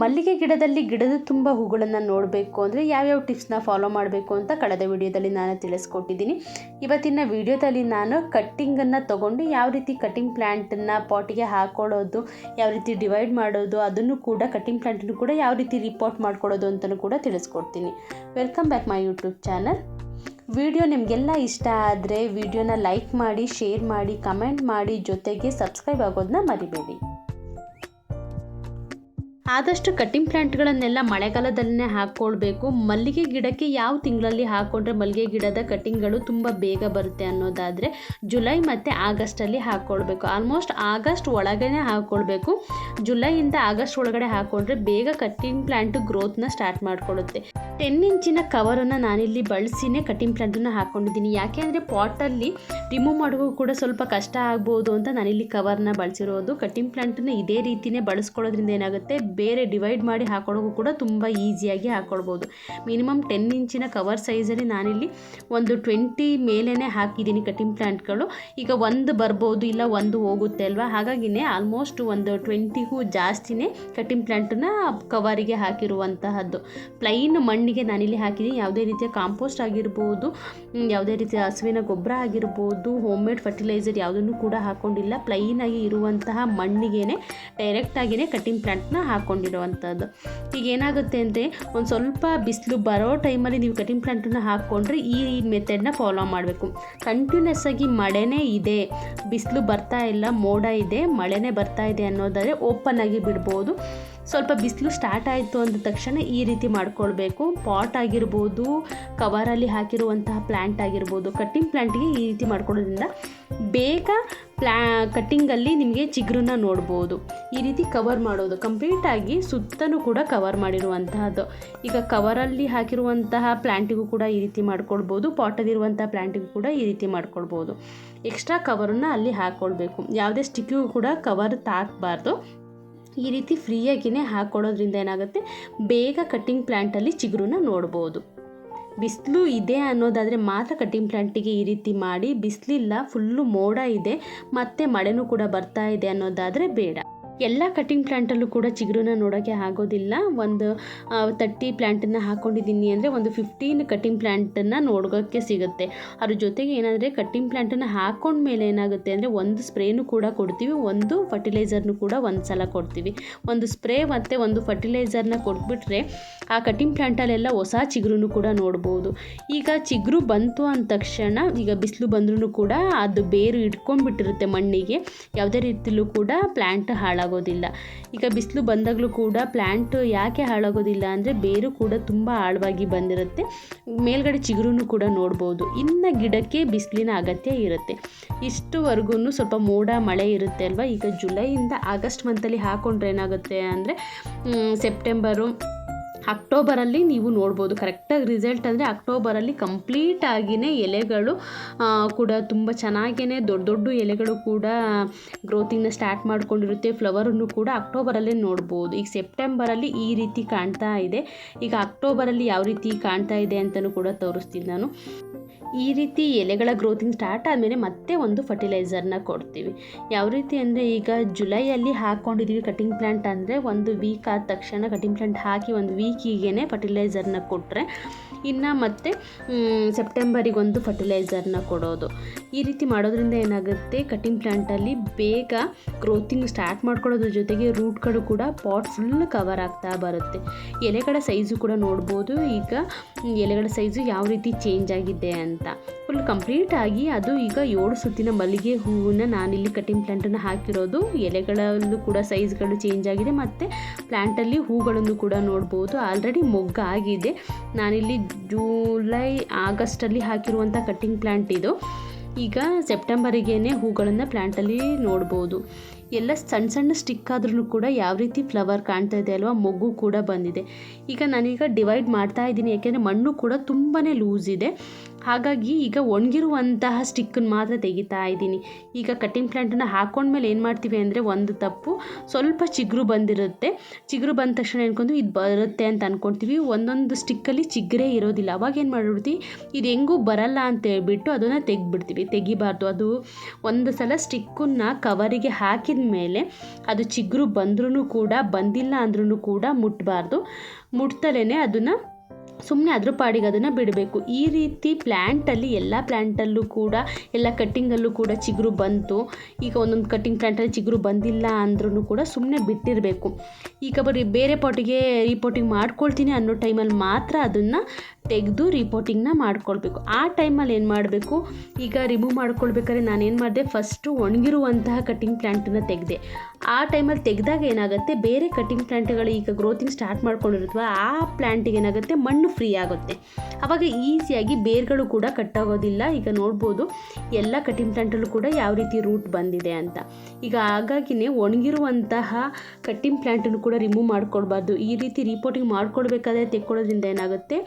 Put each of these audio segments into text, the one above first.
ಮಲ್ಲಿಗೆ ಗಿಡದಲ್ಲಿ ಗಿಡದ ತುಂಬ ಹೂಗಳನ್ನು ನೋಡಬೇಕು ಅಂದರೆ ಯಾವ್ಯಾವ ಟಿಪ್ಸ್ನ ಫಾಲೋ ಮಾಡಬೇಕು ಅಂತ ಕಳೆದ ವಿಡಿಯೋದಲ್ಲಿ ನಾನು ತಿಳಿಸ್ಕೊಟ್ಟಿದ್ದೀನಿ. ಇವತ್ತಿನ ವಿಡಿಯೋದಲ್ಲಿ ನಾನು ಕಟ್ಟಿಂಗನ್ನು ತೊಗೊಂಡು ಯಾವ ರೀತಿ ಕಟ್ಟಿಂಗ್ ಪ್ಲ್ಯಾಂಟನ್ನು ಪಾಟಿಗೆ ಹಾಕೊಳ್ಳೋದು, ಯಾವ ರೀತಿ ಡಿವೈಡ್ ಮಾಡೋದು, ಅದನ್ನು ಕೂಡ ಕಟ್ಟಿಂಗ್ ಪ್ಲ್ಯಾಂಟನ್ನು ಕೂಡ ಯಾವ ರೀತಿ ರಿಪೋರ್ಟ್ ಮಾಡ್ಕೊಳ್ಳೋದು ಅಂತಲೂ ಕೂಡ ತಿಳಿಸ್ಕೊಡ್ತೀನಿ. Welcome back my YouTube channel video ನಿಮಗೆಲ್ಲ ಇಷ್ಟ ಆದರೆ ವಿಡಿಯೋನ ಲೈಕ್ ಮಾಡಿ ಶೇರ್ ಮಾಡಿ ಕಮೆಂಟ್ ಮಾಡಿ ಜೊತೆಗೆ ಸಬ್ಸ್ಕ್ರೈಬ್ ಆಗೋದನ್ನ ಮರಿಬೇಡಿ. ಆದಷ್ಟು ಕಟ್ಟಿಂಗ್ ಪ್ಲ್ಯಾಂಟ್ಗಳನ್ನೆಲ್ಲ ಮಳೆಗಾಲದಲ್ಲೇ ಹಾಕ್ಕೊಳ್ಬೇಕು. ಮಲ್ಲಿಗೆ ಗಿಡಕ್ಕೆ ಯಾವ ತಿಂಗಳಲ್ಲಿ ಹಾಕ್ಕೊಂಡ್ರೆ ಮಲ್ಲಿಗೆ ಗಿಡದ ಕಟ್ಟಿಂಗ್ಗಳು ತುಂಬ ಬೇಗ ಬರುತ್ತೆ ಅನ್ನೋದಾದರೆ ಜುಲೈ ಮತ್ತು ಆಗಸ್ಟಲ್ಲಿ ಹಾಕ್ಕೊಳ್ಬೇಕು. ಆಲ್ಮೋಸ್ಟ್ ಆಗಸ್ಟ್ ಒಳಗೇ ಹಾಕ್ಕೊಳ್ಬೇಕು. ಜುಲೈಯಿಂದ ಆಗಸ್ಟ್ ಒಳಗಡೆ ಹಾಕ್ಕೊಂಡ್ರೆ ಬೇಗ ಕಟ್ಟಿಂಗ್ ಪ್ಲ್ಯಾಂಟು ಗ್ರೋತ್ನ ಸ್ಟಾರ್ಟ್ ಮಾಡಿಕೊಳ್ಳುತ್ತೆ ಟೆನ್ ಇಂಚಿನ ಕವರನ್ನು ನಾನಿಲ್ಲಿ ಬಳಸಿನೇ ಕಟ್ಟಿಂಗ್ ಪ್ಲ್ಯಾಂಟನ್ನು ಹಾಕ್ಕೊಂಡಿದ್ದೀನಿ ಯಾಕೆ ಅಂದರೆ ಪಾಟಲ್ಲಿ ರಿಮೂವ್ ಮಾಡೋಕ್ಕೂ ಕೂಡ ಸ್ವಲ್ಪ ಕಷ್ಟ ಆಗ್ಬೋದು ಅಂತ ನಾನಿಲ್ಲಿ ಕವರ್ನ ಬಳಸಿರೋದು. ಕಟ್ಟಿಂಗ್ ಪ್ಲ್ಯಾಂಟನ್ನು ಇದೇ ರೀತಿಯೇ ಬಳಸ್ಕೊಳ್ಳೋದ್ರಿಂದ ಏನಾಗುತ್ತೆ? ಬೇರೆ ಡಿವೈಡ್ ಮಾಡಿ ಹಾಕೊಳ್ಳೋಕ್ಕೂ ಕೂಡ ತುಂಬ ಈಸಿಯಾಗಿ ಹಾಕ್ಕೊಳ್ಬೋದು ಮಿನಿಮಮ್ ಟೆನ್ ಇಂಚಿನ ಕವರ್ ಸೈಜಲ್ಲಿ ನಾನಿಲ್ಲಿ ಒಂದು ಟ್ವೆಂಟಿ ಮೇಲೇ ಹಾಕಿದ್ದೀನಿ ಕಟಿಂಗ್ ಪ್ಲ್ಯಾಂಟ್ಗಳು ಈಗ ಒಂದು ಬರ್ಬೋದು, ಇಲ್ಲ ಒಂದು ಹೋಗುತ್ತೆ ಅಲ್ವಾ? ಹಾಗಾಗಿನೇ ಆಲ್ಮೋಸ್ಟ್ ಒಂದು ಟ್ವೆಂಟಿಗೂ ಜಾಸ್ತಿನೇ ಕಟಿಂಗ್ ಪ್ಲ್ಯಾಂಟನ್ನ ಕವರಿಗೆ ಹಾಕಿರುವಂತಹದ್ದು. ಪ್ಲೈನ್ ಮಣ್ಣಿಗೆ ನಾನಿಲ್ಲಿ ಹಾಕಿದ್ದೀನಿ. ಯಾವುದೇ ರೀತಿಯ ಕಾಂಪೋಸ್ಟ್ ಆಗಿರ್ಬೋದು ಯಾವುದೇ ರೀತಿಯ ಹಸುವಿನ ಗೊಬ್ಬರ ಆಗಿರ್ಬೋದು ಹೋಮ್ ಮೇಡ್ ಫರ್ಟಿಲೈಸರ್ ಯಾವುದನ್ನು ಕೂಡ ಹಾಕ್ಕೊಂಡಿಲ್ಲ ಪ್ಲೈನಾಗಿ ಇರುವಂತಹ ಮಣ್ಣಿಗೆ ಡೈರೆಕ್ಟಾಗಿಯೇ ಕಟ್ಟಿಂಗ್ ಪ್ಲ್ಯಾಂಟ್ನ ಹಾಕ್ಕೊಂಡಿರುವಂಥದ್ದು ಈಗ ಏನಾಗುತ್ತೆ ಅಂದರೆ ಒಂದು ಸ್ವಲ್ಪ ಬಿಸಿಲು ಬರೋ ಟೈಮಲ್ಲಿ ನೀವು ಕಟಿಂಗ್ ಪ್ಲಾಂಟನ್ನು ಹಾಕ್ಕೊಂಡ್ರೆ ಈ ಮೆಥಡ್ನ ಫಾಲೋ ಮಾಡಬೇಕು. ಕಂಟಿನ್ಯೂಸ್ ಆಗಿ ಮಳೆನೇ ಇದೆ, ಬಿಸಿಲು ಬರ್ತಾ ಇಲ್ಲ, ಮೋಡ ಇದೆ, ಮಳೆನೇ ಬರ್ತಾ ಇದೆ ಅನ್ನೋದಾದರೆ ಓಪನ್ ಆಗಿ ಬಿಡ್ಬೋದು. ಸ್ವಲ್ಪ ಬಿಸಿಲು ಸ್ಟಾರ್ಟ್ ಆಯಿತು ಅಂದ ತಕ್ಷಣ ಈ ರೀತಿ ಮಾಡ್ಕೊಳ್ಬೇಕು. ಪಾಟ್ ಆಗಿರ್ಬೋದು ಕವರಲ್ಲಿ ಹಾಕಿರುವಂತಹ ಪ್ಲ್ಯಾಂಟ್ ಆಗಿರ್ಬೋದು ಕಟ್ಟಿಂಗ್ ಪ್ಲ್ಯಾಂಟಿಗೆ ಈ ರೀತಿ ಮಾಡ್ಕೊಳ್ಳೋದ್ರಿಂದ ಬೇಗ ಪ್ಲಾ, ಕಟ್ಟಿಂಗಲ್ಲಿ ನಿಮಗೆ ಚಿಗುರನ್ನ ನೋಡ್ಬೋದು. ಈ ರೀತಿ ಕವರ್ ಮಾಡೋದು. ಕಂಪ್ಲೀಟಾಗಿ ಸುತ್ತಲೂ ಕೂಡ ಕವರ್ ಮಾಡಿರುವಂತಹದ್ದು. ಈಗ ಕವರಲ್ಲಿ ಹಾಕಿರುವಂತಹ ಪ್ಲ್ಯಾಂಟಿಗೂ ಕೂಡ ಈ ರೀತಿ ಮಾಡ್ಕೊಳ್ಬೋದು. ಪಾಟಲ್ಲಿರುವಂಥ ಪ್ಲ್ಯಾಂಟಿಗೂ ಕೂಡ ಈ ರೀತಿ ಮಾಡ್ಕೊಳ್ಬೋದು. ಎಕ್ಸ್ಟ್ರಾ ಕವರನ್ನು ಅಲ್ಲಿ ಹಾಕ್ಕೊಳ್ಬೇಕು ಯಾವುದೇ ಸ್ಟಿಕ್ಕಿಗೂ ಕೂಡ ಕವರ್ ತಾಕಬಾರ್ದು. ಈ ರೀತಿ ಫ್ರೀಯಾಗಿಯೇ ಹಾಕ್ಕೊಡೋದ್ರಿಂದ ಏನಾಗುತ್ತೆ? ಬೇಗ ಕಟ್ಟಿಂಗ್ ಪ್ಲ್ಯಾಂಟಲ್ಲಿ ಚಿಗುರನ್ನ ನೋಡ್ಬೋದು. ಬಿಸಿಲು ಇದೆ ಅನ್ನೋದಾದರೆ ಮಾತ್ರ ಕಟ್ಟಿಂಗ್ ಪ್ಲಾಂಟಿಗೆ ಈ ರೀತಿ ಮಾಡಿ ಬಿಸಿಲಿಲ್ಲ ಫುಲ್ಲು ಮೋಡ ಇದೆ, ಮತ್ತು ಮಳೆನೂ ಕೂಡ ಬರ್ತಾ ಇದೆ ಅನ್ನೋದಾದರೆ ಬೇಡ. ಎಲ್ಲ ಕಟಿಂಗ್ ಪ್ಲ್ಯಾಂಟಲ್ಲೂ ಕೂಡ ಚಿಗುರನ್ನ ನೋಡೋಕ್ಕೆ ಆಗೋದಿಲ್ಲ. ಒಂದು ತರ್ಟಿ ಪ್ಲ್ಯಾಂಟನ್ನು ಹಾಕ್ಕೊಂಡಿದ್ದೀನಿ ಅಂದರೆ ಒಂದು ಫಿಫ್ಟೀನ್ ಕಟಿಂಗ್ ಪ್ಲ್ಯಾಂಟನ್ನು ನೋಡೋಕ್ಕೆ ಸಿಗುತ್ತೆ. ಅದ್ರ ಜೊತೆಗೆ ಏನಂದರೆ ಕಟ್ಟಿಂಗ್ ಪ್ಲ್ಯಾಂಟನ್ನು ಹಾಕ್ಕೊಂಡ್ಮೇಲೆ ಏನಾಗುತ್ತೆ ಅಂದರೆ ಒಂದು ಸ್ಪ್ರೇನೂ ಕೂಡ ಕೊಡ್ತೀವಿ, ಒಂದು ಫರ್ಟಿಲೈಸರ್ನು ಕೂಡ ಒಂದು ಸಲ ಕೊಡ್ತೀವಿ. ಒಂದು ಸ್ಪ್ರೇ ಮತ್ತು ಒಂದು ಫರ್ಟಿಲೈಸರ್ನ ಕೊಟ್ಬಿಟ್ರೆ ಆ ಕಟಿಂಗ್ ಪ್ಲ್ಯಾಂಟಲ್ಲೆಲ್ಲ ಹೊಸ ಚಿಗುರು ಕೂಡ ನೋಡ್ಬೋದು. ಈಗ ಚಿಗುರು ಬಂತು ಅಂದ ತಕ್ಷಣ, ಈಗ ಬಿಸಿಲು ಬಂದ್ರೂ ಕೂಡ ಅದು ಬೇರು ಇಟ್ಕೊಂಡ್ಬಿಟ್ಟಿರುತ್ತೆ ಮಣ್ಣಿಗೆ. ಯಾವುದೇ ರೀತಿಲೂ ಕೂಡ ಪ್ಲ್ಯಾಂಟ್ ಹಾಳಾಗೋದಿಲ್ಲ. ಈಗ ಬಿಸಿಲು ಬಂದಾಗಲೂ ಕೂಡ ಪ್ಲ್ಯಾಂಟ್ ಯಾಕೆ ಹಾಳಾಗೋದಿಲ್ಲ ಅಂದರೆ ಬೇರು ಕೂಡ ತುಂಬ ಆಳವಾಗಿ ಬಂದಿರುತ್ತೆ. ಮೇಲ್ಗಡೆ ಚಿಗುರು ಕೂಡ ನೋಡ್ಬೋದು. ಇನ್ನು ಗಿಡಕ್ಕೆ ಬಿಸಿಲಿನ ಅಗತ್ಯ ಇರುತ್ತೆ. ಇಷ್ಟುವರೆಗೂ ಸ್ವಲ್ಪ ಮೋಡ, ಮಳೆ ಇರುತ್ತೆ ಅಲ್ವಾ? ಈಗ ಜುಲೈಯಿಂದ ಆಗಸ್ಟ್ ಮಂತಲ್ಲಿ ಹಾಕ್ಕೊಂಡ್ರೆ ಏನಾಗುತ್ತೆ ಅಂದರೆ ಸೆಪ್ಟೆಂಬರು ಅಕ್ಟೋಬರಲ್ಲಿ ನೀವು ನೋಡ್ಬೋದು. ಕರೆಕ್ಟಾಗಿ ರಿಸಲ್ಟ್ ಅಂದರೆ ಅಕ್ಟೋಬರಲ್ಲಿ ಕಂಪ್ಲೀಟ್ ಆಗಿಯೇ ಎಲೆಗಳು ಕೂಡ ತುಂಬ ಚೆನ್ನಾಗಿಯೇ ದೊಡ್ಡ ದೊಡ್ಡ ಎಲೆಗಳು ಕೂಡ ಗ್ರೋತಿಂಗ್ನ ಸ್ಟಾರ್ಟ್ ಮಾಡ್ಕೊಂಡಿರುತ್ತೆ. ಫ್ಲವರನ್ನು ಕೂಡ ಅಕ್ಟೋಬರಲ್ಲೇ ನೋಡ್ಬೋದು. ಈಗ ಸೆಪ್ಟೆಂಬರಲ್ಲಿ ಈ ರೀತಿ ಕಾಣ್ತಾ ಇದೆ. ಈಗ ಅಕ್ಟೋಬರಲ್ಲಿ ಯಾವ ರೀತಿ ಕಾಣ್ತಾ ಇದೆ ಅಂತಲೂ ಕೂಡ ತೋರಿಸ್ತೀನಿ ನಾನು. ಈ ರೀತಿ ಎಲೆಗಳ ಗ್ರೋತಿಂಗ್ ಸ್ಟಾರ್ಟ್ ಆದಮೇಲೆ ಮತ್ತೆ ಒಂದು ಫರ್ಟಿಲೈಸರ್ನ ಕೊಡ್ತೀವಿ. ಯಾವ ರೀತಿ ಅಂದರೆ ಈಗ ಜುಲೈಯಲ್ಲಿ ಹಾಕ್ಕೊಂಡಿದ್ದೀವಿ ಕಟಿಂಗ್ ಪ್ಲ್ಯಾಂಟ್ ಅಂದರೆ ಒಂದು ವೀಕ್ ಆದ ತಕ್ಷಣ ಕಟಿಂಗ್ ಪ್ಲ್ಯಾಂಟ್ ಹಾಕಿ ಒಂದು ವೀಕಿಗೆ ಫರ್ಟಿಲೈಸರ್ನ ಕೊಟ್ಟರೆ ಇನ್ನು ಮತ್ತೆ ಸೆಪ್ಟೆಂಬರಿಗೊಂದು ಫರ್ಟಿಲೈಸರ್ನ ಕೊಡೋದು. ಈ ರೀತಿ ಮಾಡೋದ್ರಿಂದ ಏನಾಗುತ್ತೆ ಕಟಿಂಗ್ ಪ್ಲ್ಯಾಂಟಲ್ಲಿ ಬೇಗ ಗ್ರೋತಿಂಗ್ ಸ್ಟಾರ್ಟ್ ಮಾಡ್ಕೊಳ್ಳೋದ್ರ ಜೊತೆಗೆ ರೂಟ್ಗಳು ಕೂಡ ಪಾಟ್ ಫುಲ್ ಕವರ್ ಆಗ್ತಾ ಬರುತ್ತೆ. ಎಲೆಗಳ ಸೈಜು ಕೂಡ ನೋಡ್ಬೋದು. ಈಗ ಎಲೆಗಳ ಸೈಜು ಯಾವ ರೀತಿ ಚೇಂಜ್ ಆಗಿದೆ ಅಂತ. ಫುಲ್ ಕಂಪ್ಲೀಟ್ ಆಗಿ ಅದು ಈಗ ಏಳು ಸುತ್ತಿನ ಮಲ್ಲಿಗೆ ಹೂವನ್ನ ನಾನಿಲ್ಲಿ ಕಟಿಂಗ್ ಪ್ಲ್ಯಾಂಟನ್ನು ಹಾಕಿರೋದು. ಎಲೆಗಳಲ್ಲೂ ಕೂಡ ಸೈಜ್ಗಳು ಚೇಂಜ್ ಆಗಿದೆ ಮತ್ತು ಪ್ಲ್ಯಾಂಟಲ್ಲಿ ಹೂಗಳನ್ನು ಕೂಡ ನೋಡ್ಬೋದು. ಆಲ್ರೆಡಿ ಮೊಗ್ಗಾಗಿದೆ ನಾನಿಲ್ಲಿ ಜೂಲೈ ಆಗಸ್ಟಲ್ಲಿ ಹಾಕಿರುವಂಥ ಕಟ್ಟಿಂಗ್ ಪ್ಲ್ಯಾಂಟ್ ಇದು. ಈಗ ಸೆಪ್ಟೆಂಬರಿಗೇ ಹೂಗಳನ್ನು ಪ್ಲ್ಯಾಂಟಲ್ಲಿ ನೋಡ್ಬೋದು. ಎಲ್ಲ ಸಣ್ಣ ಸಣ್ಣ ಸ್ಟಿಕ್ ಆದ್ರೂ ಕೂಡ ಯಾವ ರೀತಿ ಫ್ಲವರ್ ಕಾಣ್ತಾ ಇದೆ ಅಲ್ವಾ, ಮೊಗ್ಗು ಕೂಡ ಬಂದಿದೆ. ಈಗ ನಾನೀಗ ಡಿವೈಡ್ ಮಾಡ್ತಾ ಇದ್ದೀನಿ, ಯಾಕೆಂದರೆ ಮಣ್ಣು ಕೂಡ ತುಂಬಾ ಲೂಸ್ ಇದೆ. ಹಾಗಾಗಿ ಈಗ ಒಣಗಿರುವಂತಹ ಸ್ಟಿಕ್ಕನ್ನು ಮಾತ್ರ ತೆಗಿತಾ ಇದ್ದೀನಿ. ಈಗ ಕಟ್ಟಿಂಗ್ ಪ್ಲ್ಯಾಂಟನ್ನು ಹಾಕೊಂಡ್ಮೇಲೆ ಏನು ಮಾಡ್ತೀವಿ ಅಂದರೆ ಒಂದು ತಪ್ಪು, ಸ್ವಲ್ಪ ಚಿಗುರು ಬಂದಿರುತ್ತೆ. ಚಿಗುರು ಬಂದ ತಕ್ಷಣ ಏನ್ಕೊಂಡು ಇದು ಬರುತ್ತೆ ಅಂತ ಅಂದ್ಕೊಳ್ತೀವಿ ಒಂದೊಂದು ಸ್ಟಿಕ್ಕಲ್ಲಿ ಚಿಗುರೇ ಇರೋದಿಲ್ಲ. ಅವಾಗ ಏನು ಮಾಡಿಬಿಡ್ತೀವಿ, ಇದು ಹೆಂಗೂ ಬರಲ್ಲ ಅಂತ ಹೇಳ್ಬಿಟ್ಟು ಅದನ್ನು ತೆಗೆದ್ಬಿಡ್ತೀವಿ. ತೆಗಿಬಾರ್ದು. ಅದು ಒಂದು ಸಲ ಸ್ಟಿಕ್ಕನ್ನು ಕವರಿಗೆ ಹಾಕಿದ ಮೇಲೆ ಅದು ಚಿಗುರು ಬಂದ್ರೂ ಕೂಡ, ಬಂದಿಲ್ಲ ಅಂದ್ರೂ ಕೂಡ ಮುಟ್ಟಬಾರ್ದು ಮುಟ್ತಲೇ ಅದನ್ನು ಸುಮ್ಮನೆ ಅದ್ರ ಪಾಡಿಗೆ ಅದನ್ನು ಬಿಡಬೇಕು. ಈ ರೀತಿ ಪ್ಲ್ಯಾಂಟಲ್ಲಿ ಎಲ್ಲ ಪ್ಲ್ಯಾಂಟಲ್ಲೂ ಕೂಡ, ಎಲ್ಲ ಕಟ್ಟಿಂಗಲ್ಲೂ ಕೂಡ ಚಿಗುರು ಬಂತು. ಈಗ ಒಂದೊಂದು ಕಟ್ಟಿಂಗ್ ಪ್ಲ್ಯಾಂಟಲ್ಲಿ ಚಿಗುರು ಬಂದಿಲ್ಲ ಅಂದ್ರೂ ಕೂಡ ಸುಮ್ಮನೆ ಬಿಟ್ಟಿರಬೇಕು. ಈಗ ಬರೀ ಬೇರೆ ಪಾಟಿಗೆ ರಿಪೋರ್ಟಿಂಗ್ ಮಾಡ್ಕೊಳ್ತೀನಿ ಅನ್ನೋ ಟೈಮಲ್ಲಿ ಮಾತ್ರ ಅದನ್ನು ತೆಗೆದು ರಿಪೋರ್ಟಿಂಗ್ನ ಮಾಡ್ಕೊಳ್ಬೇಕು. ಆ ಟೈಮಲ್ಲಿ ಏನು ಮಾಡಬೇಕು? ಈಗ ರಿಮೂವ್ ಮಾಡ್ಕೊಳ್ಬೇಕಾದ್ರೆ ನಾನು ಏನು ಮಾಡಿದೆ? ಫಸ್ಟು ಒಣಗಿರುವಂತಹ ಕಟ್ಟಿಂಗ್ ಪ್ಲ್ಯಾಂಟನ್ನು ತೆಗೆದೆ. ಆ ಟೈಮಲ್ಲಿ ತೆಗೆದಾಗ ಏನಾಗುತ್ತೆ? ಬೇರೆ ಕಟಿಂಗ್ ಪ್ಲ್ಯಾಂಟ್ಗಳು ಈಗ ಗ್ರೋತಿಂಗ್ ಸ್ಟಾರ್ಟ್ ಮಾಡ್ಕೊಂಡಿರುತ್ತವ ಆ ಪ್ಲ್ಯಾಂಟಿಗೆ ಏನಾಗುತ್ತೆ? ಮಣ್ಣು ಫ್ರೀ ಆಗುತ್ತೆ. ಆವಾಗ ಈಸಿಯಾಗಿ ಬೇರ್ಗಳು ಕೂಡ ಕಟ್ಟಾಗೋದಿಲ್ಲ ಈಗ ನೋಡ್ಬೋದು, ಎಲ್ಲ ಕಟಿಂಗ್ ಪ್ಲ್ಯಾಂಟಲ್ಲೂ ಕೂಡ ಯಾವ ರೀತಿ ರೂಟ್ ಬಂದಿದೆ ಅಂತ. ಈಗ ಹಾಗಾಗಿನೇ ಒಣಗಿರುವಂತಹ ಕಟ್ಟಿಂಗ್ ಪ್ಲ್ಯಾಂಟನ್ನು ಕೂಡ ರಿಮೂವ್ ಮಾಡ್ಕೊಳ್ಬಾರ್ದು. ಈ ರೀತಿ ರಿಪೋರ್ಟಿಂಗ್ ಮಾಡ್ಕೊಳ್ಬೇಕಾದ್ರೆ ತೆಕ್ಕೊಳ್ಳೋದ್ರಿಂದ ಏನಾಗುತ್ತೆ?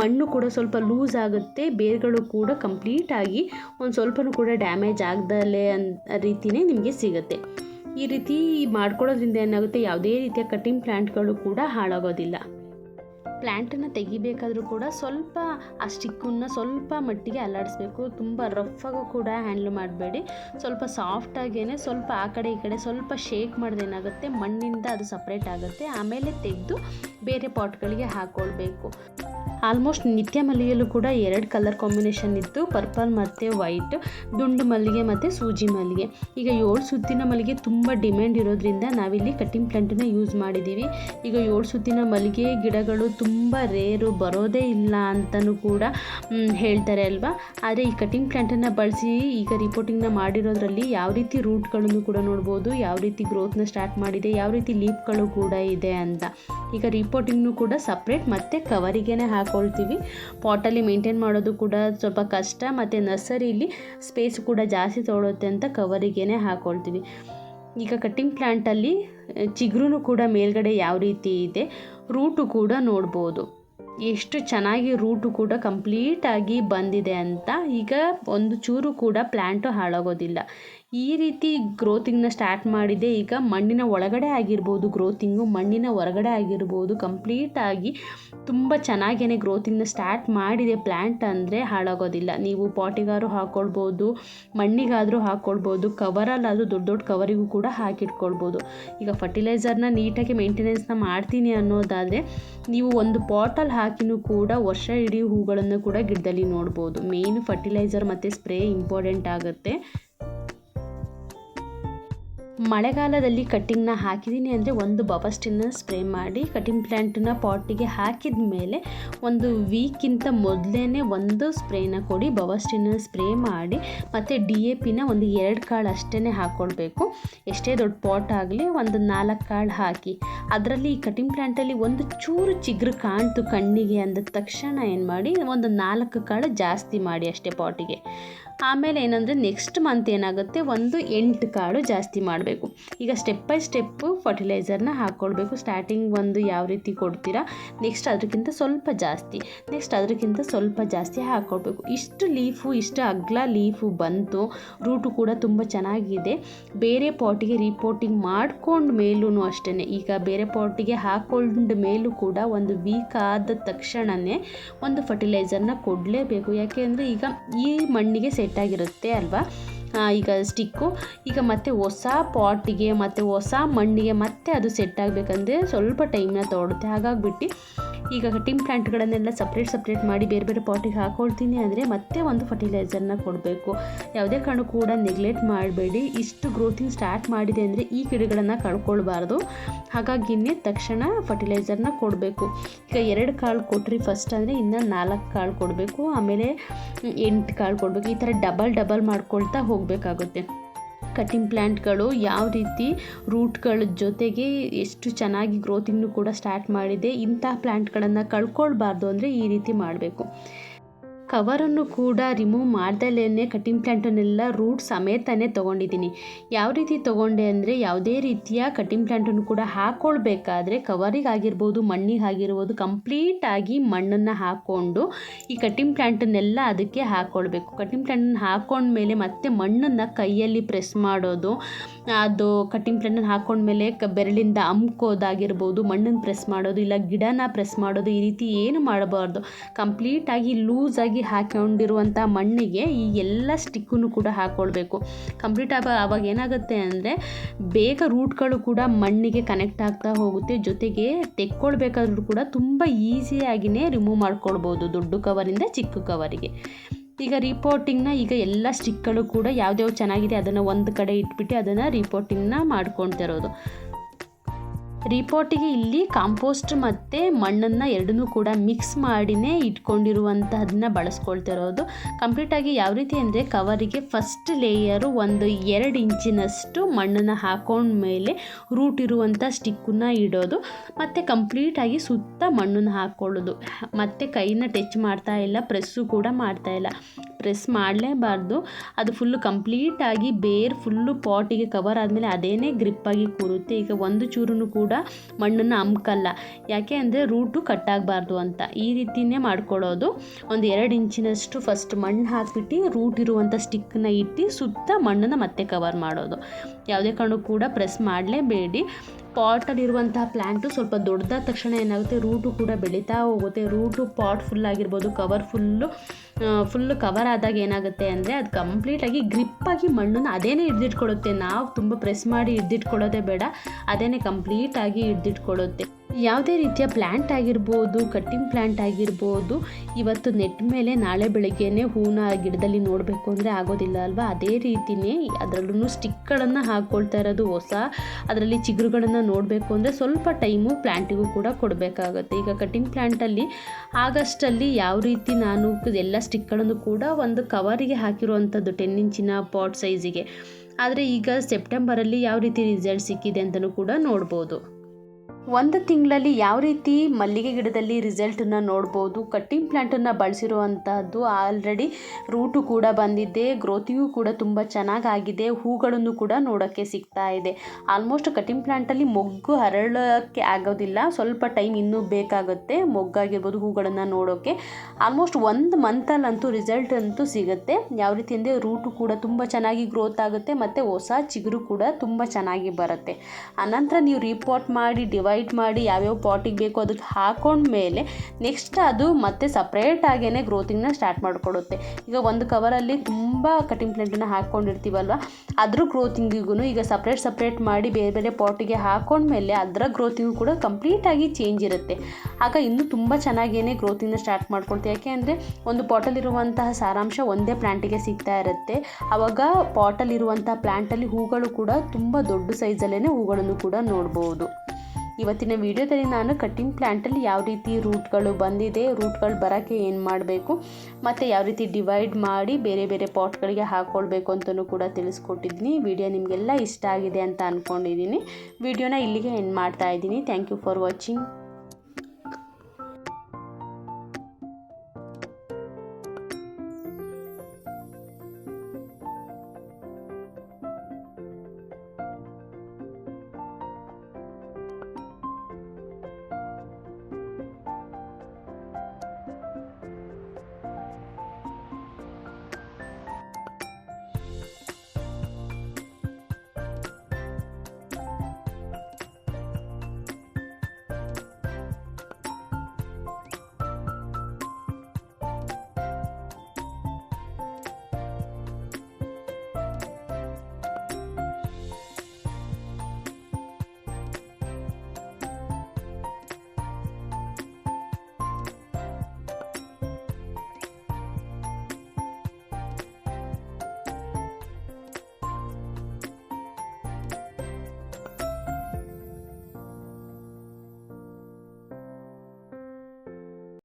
ಮಣ್ಣು ಕೂಡ ಸ್ವಲ್ಪ ಲೂಸ್ ಆಗುತ್ತೆ. ಬೇರ್ಗಳು ಕೂಡ ಕಂಪ್ಲೀಟಾಗಿ ಒಂದು ಸ್ವಲ್ಪನೂ ಕೂಡ ಡ್ಯಾಮೇಜ್ ಆಗದಲ್ಲೇ ಅನ್ ರೀತಿಯೇ ನಿಮಗೆ ಸಿಗುತ್ತೆ. ಈ ರೀತಿ ಮಾಡ್ಕೊಳ್ಳೋದ್ರಿಂದ ಏನಾಗುತ್ತೆ? ಯಾವುದೇ ರೀತಿಯ ಕಟಿಂಗ್ ಪ್ಲ್ಯಾಂಟ್ಗಳು ಕೂಡ ಹಾಳಾಗೋದಿಲ್ಲ. ಪ್ಲ್ಯಾಂಟನ್ನು ತೆಗಿಬೇಕಾದ್ರೂ ಕೂಡ ಸ್ವಲ್ಪ ಆ ಸ್ಟಿಕ್ಕನ್ನು ಸ್ವಲ್ಪ ಮಟ್ಟಿಗೆ ಅಲ್ಲಾಡಿಸ್ಬೇಕು. ತುಂಬ ರಫಾಗೂ ಕೂಡ ಹ್ಯಾಂಡ್ಲ್ ಮಾಡಬೇಡಿ. ಸ್ವಲ್ಪ ಸಾಫ್ಟಾಗೇ ಸ್ವಲ್ಪ ಆ ಕಡೆ ಈ ಕಡೆ ಸ್ವಲ್ಪ ಶೇಕ್ ಏನಾಗುತ್ತೆ? ಮಣ್ಣಿಂದ ಅದು ಸಪ್ರೇಟ್ ಆಗುತ್ತೆ. ಆಮೇಲೆ ತೆಗೆದು ಬೇರೆ ಪಾಟ್ಗಳಿಗೆ ಹಾಕ್ಕೊಳ್ಬೇಕು ಆಲ್ಮೋಸ್ಟ್ ನಿತ್ಯ ಮಲ್ಲಿಗೆಯಲ್ಲೂ ಕೂಡ ಎರಡು ಕಲರ್ ಕಾಂಬಿನೇಷನ್ ಇತ್ತು. ಪರ್ಪಲ್ ಮತ್ತು ವೈಟ್, ದುಂಡು ಮಲ್ಲಿಗೆ ಮತ್ತು ಸೂಜಿ ಮಲ್ಲಿಗೆ. ಈಗ ಏಳು ಸುತ್ತಿನ ಮಲ್ಲಿಗೆ ತುಂಬ ಡಿಮ್ಯಾಂಡ್ ಇರೋದ್ರಿಂದ ನಾವಿಲ್ಲಿ ಕಟ್ಟಿಂಗ್ ಪ್ಲ್ಯಾಂಟನ್ನ ಯೂಸ್ ಮಾಡಿದ್ದೀವಿ. ಈಗ ಏಳು ಸುತ್ತಿನ ಮಲ್ಲಿಗೆ ಗಿಡಗಳು ತುಂಬ ರೇರು ಬರೋದೇ ಇಲ್ಲ ಅಂತಲೂ ಕೂಡ ಹೇಳ್ತಾರೆ ಅಲ್ವಾ? ಆದರೆ ಈ ಕಟಿಂಗ್ ಪ್ಲಾಂಟನ್ನು ಬಳಸಿ ಈಗ ರಿಪೋರ್ಟಿಂಗ್ನ ಮಾಡಿರೋದ್ರಲ್ಲಿ ಯಾವ ರೀತಿ ರೂಟ್ಗಳನ್ನು ಕೂಡ ನೋಡ್ಬೋದು, ಯಾವ ರೀತಿ ಗ್ರೋತ್ನ ಸ್ಟಾರ್ಟ್ ಮಾಡಿದೆ, ಯಾವ ರೀತಿ ಲೀಪ್ಗಳು ಕೂಡ ಇದೆ ಅಂತ. ಈಗ ರಿಪೋರ್ಟಿಂಗ್ನು ಕೂಡ ಸಪ್ರೇಟ್ ಮತ್ತು ಕವರಿಗೇ ಹಾಕ್ಕೊಳ್ತೀವಿ ಪಾಟಲ್ಲಿ ಮೇಂಟೈನ್ ಮಾಡೋದು ಕೂಡ ಸ್ವಲ್ಪ ಕಷ್ಟ. ಮತ್ತು ನರ್ಸರಿಲಿ ಸ್ಪೇಸ್ ಕೂಡ ಜಾಸ್ತಿ ತೊಗೊಳುತ್ತೆ ಅಂತ ಕವರಿಗೇ ಹಾಕ್ಕೊಳ್ತೀವಿ ಈಗ ಕಟ್ಟಿಂಗ್ ಪ್ಲ್ಯಾಂಟಲ್ಲಿ ಚಿಗುರು ಕೂಡ ಮೇಲ್ಗಡೆ ಯಾವ ರೀತಿ ಇದೆ ರೂಟು ಕೂಡ ನೋಡ್ಬೋದು. ಎಷ್ಟು ಚೆನ್ನಾಗಿ ರೂಟು ಕೂಡ ಕಂಪ್ಲೀಟಾಗಿ ಬಂದಿದೆ ಅಂತ ಈಗ ಒಂದು ಚೂರು ಕೂಡ ಪ್ಲ್ಯಾಂಟು ಹಾಳಾಗೋದಿಲ್ಲ. ಈ ರೀತಿ ಗ್ರೋತಿಂಗ್ನ ಸ್ಟಾರ್ಟ್ ಮಾಡಿದೆ. ಈಗ ಮಣ್ಣಿನ ಒಳಗಡೆ ಆಗಿರ್ಬೋದು ಗ್ರೋತಿಂಗು ಮಣ್ಣಿನ ಹೊರಗಡೆ ಆಗಿರ್ಬೋದು ಕಂಪ್ಲೀಟಾಗಿ ತುಂಬ ಚೆನ್ನಾಗೇ ಗ್ರೋತಿಂಗ್ನ ಸ್ಟಾರ್ಟ್ ಮಾಡಿದೆ. ಪ್ಲ್ಯಾಂಟ್ ಅಂದರೆ ಹಾಳಾಗೋದಿಲ್ಲ. ನೀವು ಪಾಟಿಗಾರು ಹಾಕ್ಕೊಳ್ಬೋದು ಮಣ್ಣಿಗಾದರೂ ಹಾಕ್ಕೊಳ್ಬೋದು ಕವರಲ್ಲಾದರೂ ದೊಡ್ಡ ದೊಡ್ಡ ಕವರಿಗೂ ಕೂಡ ಹಾಕಿಟ್ಕೊಳ್ಬೋದು. ಈಗ ಫರ್ಟಿಲೈಸರ್ನ ನೀಟಾಗಿ ಮೇಂಟೆನೆನ್ಸ್ನ ಮಾಡ್ತೀನಿ ಅನ್ನೋದಾದರೆ ನೀವು ಒಂದು ಪಾಟಲ್ಲಿ ಹಾಕಿನೂ ಕೂಡ ವರ್ಷ ಇಡೀ ಹೂಗಳನ್ನು ಕೂಡ ಗಿಡದಲ್ಲಿ ನೋಡ್ಬೋದು. ಮೇಯ್ನ್ ಫರ್ಟಿಲೈಸರ್ ಮತ್ತು ಸ್ಪ್ರೇ ಇಂಪಾರ್ಟೆಂಟ್ ಆಗುತ್ತೆ. ಮಳೆಗಾಲದಲ್ಲಿ ಕಟ್ಟಿಂಗ್ನ ಹಾಕಿದ್ದೀನಿ ಅಂದರೆ ಒಂದು ಬಬಸ್ಟಿನ ಸ್ಪ್ರೇ ಮಾಡಿ ಕಟಿಂಗ್ ಪ್ಲ್ಯಾಂಟನ್ನ ಪಾಟಿಗೆ ಹಾಕಿದ ಮೇಲೆ ಒಂದು ವೀಕಿಂತ ಮೊದಲೇ ಒಂದು ಸ್ಪ್ರೇನ ಕೊಡಿ ಬಬಸ್ಟಿನ ಸ್ಪ್ರೇ ಮಾಡಿ ಮತ್ತು ಡಿ ಎ ಪಿನ ಒಂದು ಎರಡು ಕಾಳು ಅಷ್ಟೇ ಹಾಕ್ಕೊಳ್ಬೇಕು ಎಷ್ಟೇ ದೊಡ್ಡ ಪಾಟ್ ಆಗಲಿ ಒಂದು ನಾಲ್ಕು ಕಾಳು ಹಾಕಿ. ಅದರಲ್ಲಿ ಈ ಕಟಿಂಗ್ ಪ್ಲ್ಯಾಂಟಲ್ಲಿ ಒಂದು ಚೂರು ಚಿಗ್ರು ಕಾಣ್ತು ಕಣ್ಣಿಗೆ ಅಂದ ತಕ್ಷಣ ಏನು ಮಾಡಿ, ಒಂದು ನಾಲ್ಕು ಕಾಳು ಜಾಸ್ತಿ ಮಾಡಿ ಅಷ್ಟೇ ಪಾಟಿಗೆ ಆಮೇಲೆ ಏನಂದರೆ ನೆಕ್ಸ್ಟ್ ಮಂತ್ ಏನಾಗುತ್ತೆ? ಒಂದು ಎಂಟು ಕಾಳು ಜಾಸ್ತಿ ಮಾಡಬೇಕು. ಈಗ ಸ್ಟೆಪ್ ಬೈ ಸ್ಟೆಪ್ಪು ಫರ್ಟಿಲೈಸರ್ನ ಹಾಕ್ಕೊಳ್ಬೇಕು ಸ್ಟಾರ್ಟಿಂಗ್ ಒಂದು ಯಾವ ರೀತಿ ಕೊಡ್ತೀರಾ? ನೆಕ್ಸ್ಟ್ ಅದಕ್ಕಿಂತ ಸ್ವಲ್ಪ ಜಾಸ್ತಿ. ನೆಕ್ಸ್ಟ್ ಅದಕ್ಕಿಂತ ಸ್ವಲ್ಪ ಜಾಸ್ತಿ ಹಾಕ್ಕೊಳ್ಬೇಕು ಇಷ್ಟು ಲೀಫು ಇಷ್ಟು ಅಗ್ಲ ಲೀಫು ಬಂತು ರೂಟು ಕೂಡ ತುಂಬ ಚೆನ್ನಾಗಿದೆ. ಬೇರೆ ಪಾಟಿಗೆ ರಿಪೋರ್ಟಿಂಗ್ ಮಾಡ್ಕೊಂಡ ಮೇಲೂ ಅಷ್ಟೇ ಈಗ ಬೇರೆ ಪಾಟಿಗೆ ಹಾಕ್ಕೊಂಡ ಮೇಲೂ ಕೂಡ ಒಂದು ವೀಕ್ ಆದ ತಕ್ಷಣವೇ ಒಂದು ಫರ್ಟಿಲೈಸರ್ನ ಕೊಡಲೇಬೇಕು. ಯಾಕೆ ಅಂದರೆ ಈಗ ಈ ಮಣ್ಣಿಗೆ ಸೆಟ್ ಆಗಿರುತ್ತೆ ಅಲ್ವಾ? ಈಗ ಸ್ಟಿಕ್ಕು. ಈಗ ಮತ್ತೆ ಹೊಸ ಪಾಟಿಗೆ, ಮತ್ತು ಹೊಸ ಮಣ್ಣಿಗೆ ಮತ್ತೆ ಅದು ಸೆಟ್ ಆಗಬೇಕಂದ್ರೆ ಸ್ವಲ್ಪ ಟೈಮ್ನ ತೊಗೊಡುತ್ತೆ ಹಾಗಾಗ್ಬಿಟ್ಟು ಈಗ ಕಟ್ಟಿಂಗ್ ಪ್ಲ್ಯಾಂಟ್ಗಳನ್ನೆಲ್ಲ ಸಪ್ರೇಟ್ ಸಪ್ರೇಟ್ ಮಾಡಿ ಬೇರೆ ಬೇರೆ ಪಾಟಿಗೆ ಹಾಕೊಳ್ತೀನಿ ಅಂದರೆ ಮತ್ತೆ ಒಂದು ಫರ್ಟಿಲೈಸರ್ನ ಕೊಡಬೇಕು. ಯಾವುದೇ ಕಾರಣ ಕೂಡ ನೆಗ್ಲೆಕ್ಟ್ ಮಾಡಬೇಡಿ. ಇಷ್ಟು ಗ್ರೋತಿಂಗ್ ಸ್ಟಾರ್ಟ್ ಮಾಡಿದೆ ಅಂದರೆ ಈ ಗಿಡಗಳನ್ನು ಕಳ್ಕೊಳ್ಬಾರ್ದು. ಹಾಗಾಗಿನೇ ತಕ್ಷಣ ಫರ್ಟಿಲೈಸರ್ನ ಕೊಡಬೇಕು. ಈಗ ಎರಡು ಕಾಳು ಕೊಟ್ರಿ ಫಸ್ಟ್ ಅಂದರೆ ಇನ್ನು ನಾಲ್ಕು ಕಾಳು ಕೊಡಬೇಕು. ಆಮೇಲೆ ಎಂಟು ಕಾಳು ಕೊಡಬೇಕು. ಈ ಥರ ಡಬಲ್ ಡಬಲ್ ಮಾಡ್ಕೊಳ್ತಾ ಹೋಗಬೇಕಾಗುತ್ತೆ. ಕಟ್ಟಿಂಗ್ ಪ್ಲ್ಯಾಂಟ್ಗಳು ಯಾವ ರೀತಿ ರೂಟ್ಗಳ ಜೊತೆಗೆ ಎಷ್ಟು ಚೆನ್ನಾಗಿ ಗ್ರೋತಿಂಗ್ನು ಕೂಡ ಸ್ಟಾರ್ಟ್ ಮಾಡಿದೆ ಇಂಥ ಪ್ಲ್ಯಾಂಟ್ಗಳನ್ನು ಕಳ್ಕೊಳ್ಬಾರ್ದು ಅಂದರೆ ಈ ರೀತಿ ಮಾಡಬೇಕು. ಕವರನ್ನು ಕೂಡ ರಿಮೂವ್ ಮಾಡ್ದಲೇ ಕಟಿಂಗ್ ಪ್ಲ್ಯಾಂಟನ್ನೆಲ್ಲ ರೂಟ್ ಸಮೇತನೇ ತೊಗೊಂಡಿದ್ದೀನಿ. ಯಾವ ರೀತಿ ತೊಗೊಂಡೆ ಅಂದರೆ ಯಾವುದೇ ರೀತಿಯ ಕಟಿಂಗ್ ಪ್ಲ್ಯಾಂಟನ್ನು ಕೂಡ ಹಾಕ್ಕೊಳ್ಬೇಕಾದ್ರೆ ಕವರಿಗಾಗಿರ್ಬೋದು, ಮಣ್ಣಿಗಾಗಿರ್ಬೋದು ಕಂಪ್ಲೀಟಾಗಿ ಮಣ್ಣನ್ನು ಹಾಕ್ಕೊಂಡು ಈ ಕಟಿಂಗ್ ಪ್ಲ್ಯಾಂಟನ್ನೆಲ್ಲ ಅದಕ್ಕೆ ಹಾಕ್ಕೊಳ್ಬೇಕು ಕಟಿಂಗ್ ಪ್ಲ್ಯಾಂಟನ್ನು ಹಾಕ್ಕೊಂಡ್ಮೇಲೆ ಮತ್ತೆ ಮಣ್ಣನ್ನು ಕೈಯಲ್ಲಿ ಪ್ರೆಸ್ ಮಾಡೋದು, ಅದು ಕಟಿಂಗ್ ಪ್ಲ್ಯಾಂಟನ್ನು ಹಾಕ್ಕೊಂಡ್ಮೇಲೆ ಕ ಬೆರಳಿಂದ ಅಮ್ಕೋದಾಗಿರ್ಬೋದು ಮಣ್ಣನ್ನು ಪ್ರೆಸ್ ಮಾಡೋದು, ಇಲ್ಲ ಗಿಡನ ಪ್ರೆಸ್ ಮಾಡೋದು ಈ ರೀತಿ ಏನು ಮಾಡಬಾರ್ದು. ಕಂಪ್ಲೀಟಾಗಿ ಲೂಸಾಗಿ ಹಾಕೊಂಡಿರುವಂಥ ಮಣ್ಣಿಗೆ ಈ ಎಲ್ಲ ಸ್ಟಿಕ್ಕನ್ನು ಕೂಡ ಹಾಕ್ಕೊಳ್ಬೇಕು ಕಂಪ್ಲೀಟ್ ಆಗ ಅವಾಗ ಏನಾಗುತ್ತೆ ಅಂದರೆ ಬೇಗ ರೂಟ್ಗಳು ಕೂಡ ಮಣ್ಣಿಗೆ ಕನೆಕ್ಟ್ ಆಗ್ತಾ ಹೋಗುತ್ತೆ. ಜೊತೆಗೆ ತೆಕ್ಕೊಳ್ಬೇಕಾದ್ರೂ ಕೂಡ ತುಂಬ ಈಸಿಯಾಗಿಯೇ ರಿಮೂವ್ ಮಾಡ್ಕೊಳ್ಬೋದು ದೊಡ್ಡ ಕವರಿಂದ ಚಿಕ್ಕ ಕವರಿಗೆ. ಈಗ ರಿಪೋರ್ಟಿಂಗ್ನ ಈಗ ಎಲ್ಲ ಸ್ಟಿಕ್ಗಳು ಕೂಡ ಯಾವ್ದ್ಯಾವ್ದು ಚೆನ್ನಾಗಿದೆ ಅದನ್ನು ಒಂದು ಕಡೆ ಇಟ್ಬಿಟ್ಟು ಅದನ್ನು ರಿಪೋರ್ಟಿಂಗ್ನ ಮಾಡ್ಕೊಳ್ತಿರೋದು ರಿಪೋರ್ಟಿಗೆ ಇಲ್ಲಿ ಕಾಂಪೋಸ್ಟ್ ಮತ್ತು ಮಣ್ಣನ್ನು ಎರಡನ್ನೂ ಕೂಡ ಮಿಕ್ಸ್ ಮಾಡಿನೇ ಇಟ್ಕೊಂಡಿರುವಂತಹದನ್ನ ಬಳಸ್ಕೊಳ್ತಿರೋದು ಕಂಪ್ಲೀಟಾಗಿ ಯಾವ ರೀತಿ ಅಂದರೆ ಕವರಿಗೆ ಫಸ್ಟ್ ಲೇಯರು ಒಂದು ಎರಡು ಇಂಚಿನಷ್ಟು ಮಣ್ಣನ್ನು ಹಾಕೊಂಡ್ಮೇಲೆ ರೂಟ್ ಇರುವಂಥ ಸ್ಟಿಕ್ಕನ್ನು ಇಡೋದು. ಮತ್ತು ಕಂಪ್ಲೀಟಾಗಿ ಸುತ್ತ ಮಣ್ಣನ್ನು ಹಾಕ್ಕೊಳ್ಳೋದು ಮತ್ತು ಕೈನ ಟಚ್ ಮಾಡ್ತಾ ಇಲ್ಲ ಪ್ರೆಸ್ಸು ಕೂಡ ಮಾಡ್ತಾ ಇಲ್ಲ. ಪ್ರೆಸ್ ಮಾಡಲೇಬಾರ್ದು. ಅದು ಫುಲ್ಲು ಕಂಪ್ಲೀಟಾಗಿ ಬೇರ್ ಫುಲ್ಲು ಪಾಟಿಗೆ ಕವರ್ ಆದಮೇಲೆ ಅದೇನೇ ಗ್ರಿಪ್ಪಾಗಿ ಕೂರುತ್ತೆ. ಈಗ ಒಂದು ಚೂರು ಕೂಡ ಮಣ್ಣನ್ನು ಅಮ್ಕಲ್ಲ. ಯಾಕೆ ಅಂದರೆ ರೂಟು ಕಟ್ಟಾಗಬಾರ್ದು ಅಂತ. ಈ ರೀತಿಯೇ ಮಾಡ್ಕೊಳ್ಳೋದು ಒಂದು ಎರಡು ಇಂಚಿನಷ್ಟು ಫಸ್ಟ್ ಮಣ್ಣು ಹಾಕಿಬಿಟ್ಟು ರೂಟ್ ಇರುವಂಥ ಸ್ಟಿಕ್ಕನ್ನ ಇಟ್ಟು ಸುತ್ತ ಮಣ್ಣನ್ನು ಮತ್ತೆ ಕವರ್ ಮಾಡೋದು. ಯಾವುದೇ ಕಾರಣಕ್ಕೂ ಕೂಡ ಪ್ರೆಸ್ ಮಾಡಲೇಬೇಡಿ. ಪಾಟಲ್ಲಿರುವಂತಹ ಪ್ಲ್ಯಾಂಟು ಸ್ವಲ್ಪ ದೊಡ್ಡದಾದ ತಕ್ಷಣ ಏನಾಗುತ್ತೆ ರೂಟು ಕೂಡ ಬೆಳೀತಾ ಹೋಗುತ್ತೆ. ರೂಟು ಪಾಟ್ ಫುಲ್ ಆಗಿರ್ಬೋದು ಕವರ್ ಫುಲ್ಲು ಫುಲ್ಲು ಕವರ್ ಆದಾಗ ಏನಾಗುತ್ತೆ ಅಂದರೆ ಅದು ಕಂಪ್ಲೀಟಾಗಿ ಗ್ರಿಪ್ಪಾಗಿ ಮಣ್ಣನ್ನು ಅದೇನೇ ಹಿಡ್ದಿಟ್ಕೊಡುತ್ತೆ ನಾವು ತುಂಬ ಪ್ರೆಸ್ ಮಾಡಿ ಹಿಡ್ದಿಟ್ಕೊಳ್ಳೋದೇ ಬೇಡ, ಅದೇನೇ ಕಂಪ್ಲೀಟಾಗಿ ಹಿಡ್ದಿಟ್ಕೊಳ್ಳುತ್ತೆ. ಯಾವುದೇ ರೀತಿಯ ಪ್ಲ್ಯಾಂಟ್ ಆಗಿರ್ಬೋದು ಕಟ್ಟಿಂಗ್ ಪ್ಲ್ಯಾಂಟ್ ಆಗಿರ್ಬೋದು, ಇವತ್ತು ನೆಟ್ ಮೇಲೆ ನಾಳೆ ಬೆಳಗ್ಗೆನೇ ಹೂನ ಗಿಡದಲ್ಲಿ ನೋಡಬೇಕು ಅಂದರೆ ಆಗೋದಿಲ್ಲ ಅಲ್ವಾ? ಅದೇ ರೀತಿಯೇ ಅದರಲ್ಲೂ ಸ್ಟಿಕ್ಗಳನ್ನು ಹಾಕ್ಕೊಳ್ತಾ ಇರೋದು ಹೊಸ, ಅದರಲ್ಲಿ ಚಿಗುರುಗಳನ್ನು ನೋಡಬೇಕು ಅಂದರೆ ಸ್ವಲ್ಪ ಟೈಮು ಪ್ಲ್ಯಾಂಟಿಗೂ ಕೂಡ ಕೊಡಬೇಕಾಗುತ್ತೆ. ಈಗ ಕಟ್ಟಿಂಗ್ ಪ್ಲ್ಯಾಂಟಲ್ಲಿ ಆಗಸ್ಟಲ್ಲಿ ಯಾವ ರೀತಿ ನಾನು ಎಲ್ಲ ಸ್ಟಿಕ್ಗಳನ್ನು ಕೂಡ ಒಂದು ಕವರಿಗೆ ಹಾಕಿರುವಂಥದ್ದು ಟೆನ್ ಇಂಚಿನ ಪಾಟ್ ಸೈಜಿಗೆ ಆದರೆ ಈಗ ಸೆಪ್ಟೆಂಬರಲ್ಲಿ ಯಾವ ರೀತಿ ರಿಸಲ್ಟ್ ಸಿಕ್ಕಿದೆ ಅಂತಲೂ ಕೂಡ ನೋಡ್ಬೋದು. ಒಂದು ತಿಂಗಳಲ್ಲಿ ಯಾವ ರೀತಿ ಮಲ್ಲಿಗೆ ಗಿಡದಲ್ಲಿ ರಿಸಲ್ಟನ್ನು ನೋಡ್ಬೋದು, ಕಟ್ಟಿಂಗ್ ಪ್ಲ್ಯಾಂಟನ್ನು ಬಳಸಿರುವಂತಹದ್ದು ಆಲ್ರೆಡಿ ರೂಟು ಕೂಡ ಬಂದಿದೆ, ಗ್ರೋತಿಗೂ ಕೂಡ ತುಂಬ ಚೆನ್ನಾಗಾಗಿದೆ, ಹೂಗಳನ್ನು ಕೂಡ ನೋಡೋಕ್ಕೆ ಸಿಗ್ತಾ ಇದೆ. ಆಲ್ಮೋಸ್ಟ್ ಕಟ್ಟಿಂಗ್ ಪ್ಲ್ಯಾಂಟಲ್ಲಿ ಮೊಗ್ಗು ಹರಳೋಕ್ಕೆ ಆಗೋದಿಲ್ಲ, ಸ್ವಲ್ಪ ಟೈಮ್ ಇನ್ನೂ ಬೇಕಾಗುತ್ತೆ ಮೊಗ್ಗಾಗಿರ್ಬೋದು ಹೂಗಳನ್ನು ನೋಡೋಕ್ಕೆ. ಆಲ್ಮೋಸ್ಟ್ ಒಂದು ಮಂತಲ್ಲಂತೂ ರಿಸಲ್ಟ್ ಅಂತೂ ಸಿಗುತ್ತೆ. ಯಾವ ರೀತಿ ಅಂದರೆ ರೂಟು ಕೂಡ ತುಂಬ ಚೆನ್ನಾಗಿ ಗ್ರೋತ್ ಆಗುತ್ತೆ, ಮತ್ತು ಹೊಸ ಚಿಗುರು ಕೂಡ ತುಂಬ ಚೆನ್ನಾಗಿ ಬರುತ್ತೆ. ಆನಂತರ ನೀವು ರಿಪೋರ್ಟ್ ಮಾಡಿ ಡಿವೈಡ್ ಮಾಡಿ ಯಾವ್ಯಾವ ಪಾಟಿಗೆ ಬೇಕು ಅದಕ್ಕೆ ಹಾಕೊಂಡ್ಮೇಲೆ ನೆಕ್ಸ್ಟ್ ಅದು ಮತ್ತೆ ಸಪ್ರೇಟಾಗೇ ಗ್ರೋತಿಂಗ್ನ ಸ್ಟಾರ್ಟ್ ಮಾಡಿಕೊಡುತ್ತೆ. ಈಗ ಒಂದು ಕವರಲ್ಲಿ ತುಂಬ ಕಟಿಂಗ್ ಪ್ಲಾಂಟನ್ನು ಹಾಕ್ಕೊಂಡಿರ್ತೀವಲ್ವ ಅದ್ರ ಗ್ರೋತಿಂಗಿಗೂ ಈಗ ಸಪ್ರೇಟ್ ಸಪ್ರೇಟ್ ಮಾಡಿ ಬೇರೆ ಬೇರೆ ಪಾಟಿಗೆ ಹಾಕೊಂಡ್ಮೇಲೆ ಅದರ ಗ್ರೋತಿಂಗು ಕೂಡ ಕಂಪ್ಲೀಟಾಗಿ ಚೇಂಜ್ ಇರುತ್ತೆ. ಆಗ ಇನ್ನೂ ತುಂಬ ಚೆನ್ನಾಗೇ ಗ್ರೋತಿಂಗ್ನ ಸ್ಟಾರ್ಟ್ ಮಾಡ್ಕೊಡ್ತೀವಿ ಯಾಕೆ ಅಂದರೆ ಒಂದು ಪಾಟಲ್ಲಿರುವಂತಹ ಸಾರಾಂಶ ಒಂದೇ ಪ್ಲ್ಯಾಂಟಿಗೆ ಸಿಗ್ತಾ ಇರುತ್ತೆ. ಆವಾಗ ಪಾಟಲ್ಲಿರುವಂಥ ಪ್ಲ್ಯಾಂಟಲ್ಲಿ ಹೂಗಳು ಕೂಡ ತುಂಬ ದೊಡ್ಡ ಸೈಜಲ್ಲೇ ಹೂಗಳನ್ನು ಕೂಡ ನೋಡ್ಬೋದು. ಇವತ್ತಿನ ವಿಡಿಯೋದಲ್ಲಿ ನಾನು ಕಟ್ಟಿಂಗ್ ಪ್ಲ್ಯಾಂಟಲ್ಲಿ ಯಾವ ರೀತಿ ರೂಟ್ಗಳು ಬಂದಿದೆ, ರೂಟ್ಗಳು ಬರೋಕ್ಕೆ ಏನು ಮಾಡಬೇಕು, ಮತ್ತು ಯಾವ ರೀತಿ ಡಿವೈಡ್ ಮಾಡಿ ಬೇರೆ ಬೇರೆ ಪಾಟ್ಗಳಿಗೆ ಹಾಕ್ಕೊಳ್ಬೇಕು ಅಂತಲೂ ಕೂಡ ತಿಳಿಸ್ಕೊಟ್ಟಿದ್ದೀನಿ. ವಿಡಿಯೋ ನಿಮಗೆಲ್ಲ ಇಷ್ಟ ಆಗಿದೆ ಅಂತ ಅಂದ್ಕೊಂಡಿದ್ದೀನಿ ವಿಡಿಯೋನ ಇಲ್ಲಿಗೆ ಎಂಡ್ ಮಾಡ್ತಾ ಇದ್ದೀನಿ. Thank you for watching